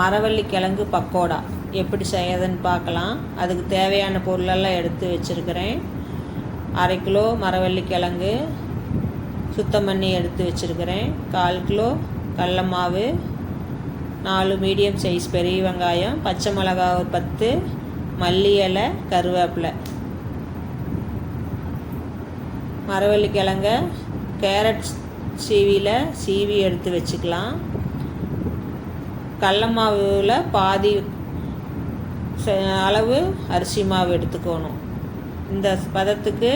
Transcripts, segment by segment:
மரவள்ளி கிழங்கு பக்கோடா. எப்படி செய்யறதுன்னு பார்க்கலாம். அதுக்கு தேவையான பொருளெல்லாம் எடுத்து வச்சுருக்கிறேன். அரை கிலோ மரவள்ளி கிழங்கு சுத்தம் பண்ணி எடுத்து வச்சுருக்கிறேன். கால் கிலோ கடல மாவு நாலு மீடியம் சைஸ் பெரிய வெங்காயம் பச்சை மிளகா ஒரு பத்து மல்லி இலை கருவேப்பிலை. மரவள்ளி கிழங்க கேரட் சீவியில் சீவி எடுத்து வச்சுக்கலாம். கடல மாவில் பாதி ச- அளவு அரிசி மாவு எடுத்துக்கணும். இந்த பதத்துக்கு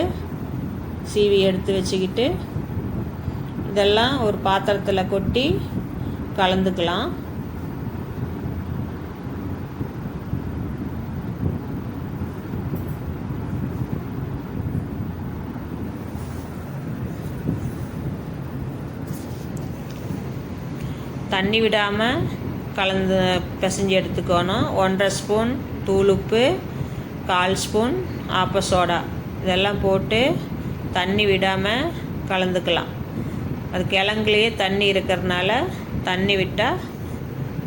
சீவி எடுத்து வச்சுக்கிட்டு இதெல்லாம் ஒரு பாத்திரத்தில் கொட்டி கலந்துக்கலாம். தண்ணி விடாமல் கலந்து பிசைஞ்சு எடுத்துக்கணும். ஒன்றரை ஸ்பூன் தூளுப்பு கால் ஸ்பூன் ஆப்ப சோடா. இதெல்லாம் போட்டு தண்ணி விடாமல் கலந்துக்கலாம். அது கிழங்குலேயே தண்ணி இருக்கிறதுனால தண்ணி விட்டால்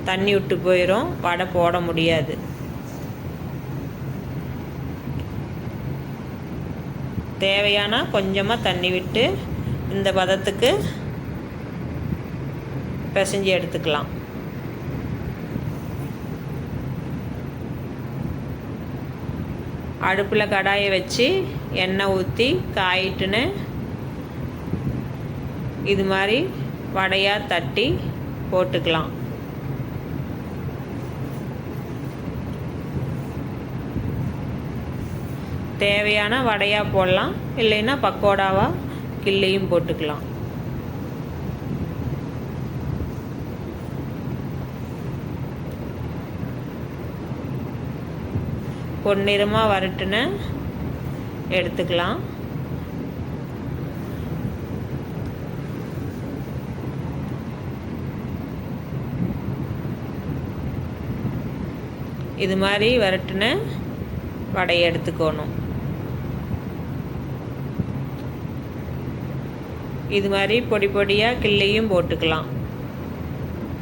தண்ணி விட்டு போயிடும் வடை போட முடியாது. தேவையான கொஞ்சமாக தண்ணி விட்டு இந்த பதத்துக்கு பிசைஞ்சு எடுத்துக்கலாம். அடுப்பில் கடாயை வச்சு எண்ணெய் ஊற்றி காயிட்டுன்னு இது மாதிரி வடையாக தட்டி போட்டுக்கலாம். தேவையான வடையாக போடலாம். இல்லைன்னா பக்கோடாவாக கிள்ளியும் போட்டுக்கலாம். பொன்னிறமாக வரட்டுன்னு எடுத்துக்கலாம். இது மாதிரி வரட்டுன்னு வடையை எடுத்துக்கணும். இது மாதிரி பொடி பொடியாக கிள்ளியும் போட்டுக்கலாம்.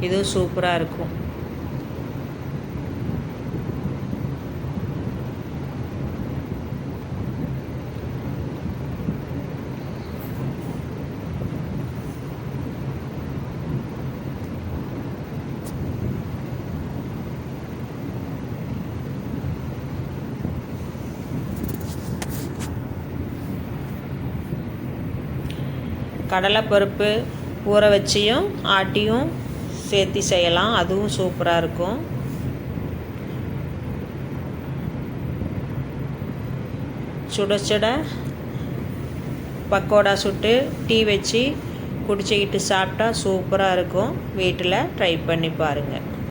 இதுவும் சூப்பராக இருக்கும். கடலைப்பருப்பு ஊற வச்சியும் ஆட்டியும் சேர்த்து செய்யலாம். அதுவும் சூப்பராக இருக்கும். சுட சுட பக்கோடா சுட்டு டீ வச்சு குடிச்சிக்கிட்டு சாப்பிட்டா சூப்பராக இருக்கும். வீட்டில் ட்ரை பண்ணி பாருங்கள்